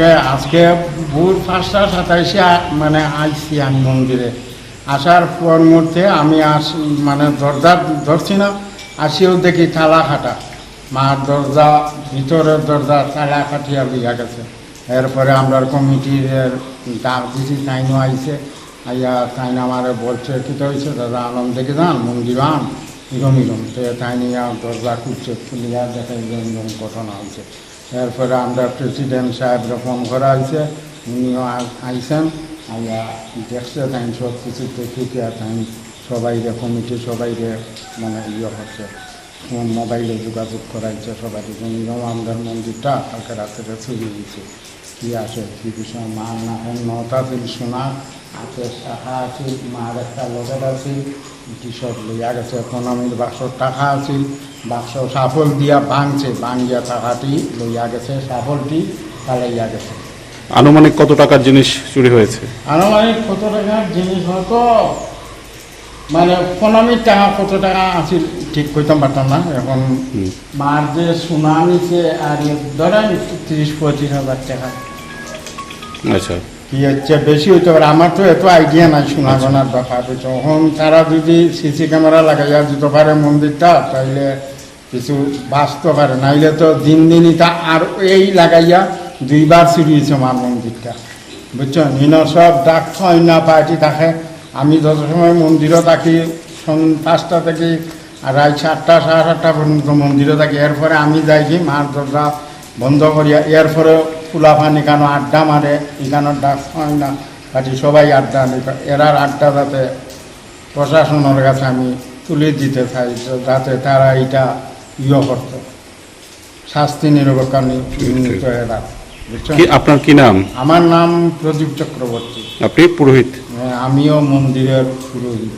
আজকে আজকে ভোর পাঁচটা সাতাইশে মানে আইসি আমি মন্দিরে। আসার পর মুহূর্তে আমি আস মানে দরজা ধরছি না, আসিও দেখি তালা খাটা। মার দরজা, ভিতরের দরজা তালা খাটিয়া লিয়া গেছে। এরপরে আমরা কমিটির ডাক দিছি, তাইনও আইছে। আইয়া তাইন আমারে বলছে, কী তো হয়েছে দাদা, আনন্দ দেখে যান, মন্দির আন। ইরম ইরম। তো তাই দরজা খুলছে, খুলিয়া দেখে ঘটনা হয়েছে এরপরে আমরা প্রেসিডেন্ট সাহেবরে ফোন করা হয়েছে। উনিও আ- আইছেন। আইয়া দেখছে তাই সব কিছু দেখে তাই সবাইরে কমিটি সবাইরে মানে ইয়ে হচ্ছে মোবাইলে যোগাযোগ করাইছে সবাই এরকম আমাদের মন্দিরটা কালকে রাত্রে চলে গেছে কি আছে কি বিষয়, মা না নটা ছিল সোনা আছে টাকা আছে মার একটা লগের আছে এটি সব লইয়া গেছে ইকোনমির বাক্সর টাকা আছে বাক্স সাফল দিয়া ভাঙছে ভাঙিয়া টাকাটি লইয়া গেছে সাফলটি পালাইয়া গেছে। আনুমানিক কত টাকার জিনিস চুরি হয়েছে? আনুমানিক কত টাকার জিনিস হয়তো মানে ইকোনমির টাকা কত টাকা আছে ঠিক কইতাম পারতাম না এখন মার যে সোনা নিছে আর ধরেন তিরিশ পঁচিশ হাজার টাকা। আচ্ছা। কি হচ্ছে? বেশি হইতে পারে আমার তো এত আইডিয়া নাই সোনা গোনার ব্যাপার তখন তারা যদি সিসি ক্যামেরা লাগাইয়া দিতে পারে মন্দিরটা, তাইলে কিছু বাঁচতে পারে। নাইলে তো দিন দিনই তা আর এই লাগাইয়া দুইবার চুরি হয়েছে আমার মন্দিরটা। বুঝছ? নিন সব ডাক না, পার্টি থাকে। আমি যত সময় মন্দিরও থাকি পাঁচটা থেকে রাত সাতটা, সাড়ে সাতটা পর্যন্ত মন্দিরে থাকি। এরপরে আমি যাই কি মার দরজা বন্ধ করিয়া। এরপরে পানি কেন আড্ডা মারে এখানে ডাক হয় না। কাটি সবাই আড্ডা এরার আড্ডা যাতে প্রশাসনের কাছে আমি তুলে দিতে চাই তো যাতে তারা এটা ইয়ে করতো শাস্তি নিরপেক্ষ এরা। কি আপনার কি নাম? আমার নাম প্রদীপ চক্রবর্তী। আপনি পুরোহিত? হ্যাঁ, আমিও মন্দিরের পুরোহিত।